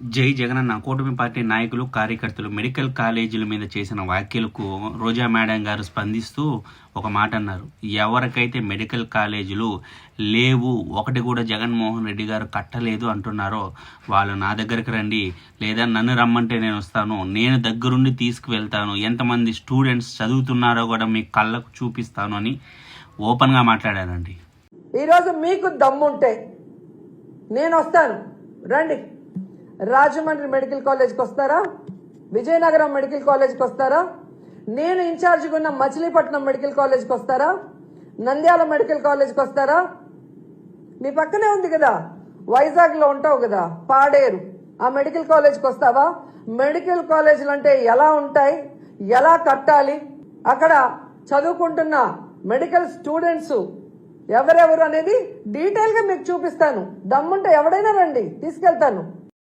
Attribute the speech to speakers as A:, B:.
A: జై జగనన్న. కూటమి పార్టీ నాయకులు కార్యకర్తలు మెడికల్ కాలేజీల మీద చేసిన వ్యాఖ్యలకు రోజా మేడం గారు స్పందిస్తూ ఒక మాట అన్నారు. ఎవరికైతే మెడికల్ కాలేజీలు లేవు ఒకటి కూడా జగన్మోహన్ రెడ్డి గారు కట్టలేదు అంటున్నారో వాళ్ళు నా దగ్గరికి రండి. లేదా నన్ను రమ్మంటే నేను వస్తాను. నేను దగ్గరుండి తీసుకువెళ్తాను. ఎంతమంది స్టూడెంట్స్ చదువుతున్నారో కూడా మీ కళ్ళకు చూపిస్తాను అని ఓపెన్గా మాట్లాడారండి.
B: ఈరోజు మీకు దమ్ముంటే నేను వస్తాను. రండి. రాజమండ్రి మెడికల్ కాలేజ్కి వస్తారా? విజయనగరం మెడికల్ కాలేజ్కి వస్తారా? నేను ఇన్ఛార్జిగా ఉన్న మచిలీపట్నం మెడికల్ కాలేజ్కి వస్తారా? నంద్యాల మెడికల్ కాలేజ్కి వస్తారా? మీ పక్కనే ఉంది కదా. వైజాగ్లో ఉంటావు కదా పాడేరు. ఆ మెడికల్ కాలేజ్కి వస్తావా? మెడికల్ కాలేజీలు అంటే ఎలా ఉంటాయి? ఎలా కట్టాలి? అక్కడ చదువుకుంటున్న మెడికల్ స్టూడెంట్స్ ఎవరెవరు అనేది డీటెయిల్గా మీకు చూపిస్తాను. దమ్ముంటే ఎవడైనా రండి తీసుకెళ్తాను.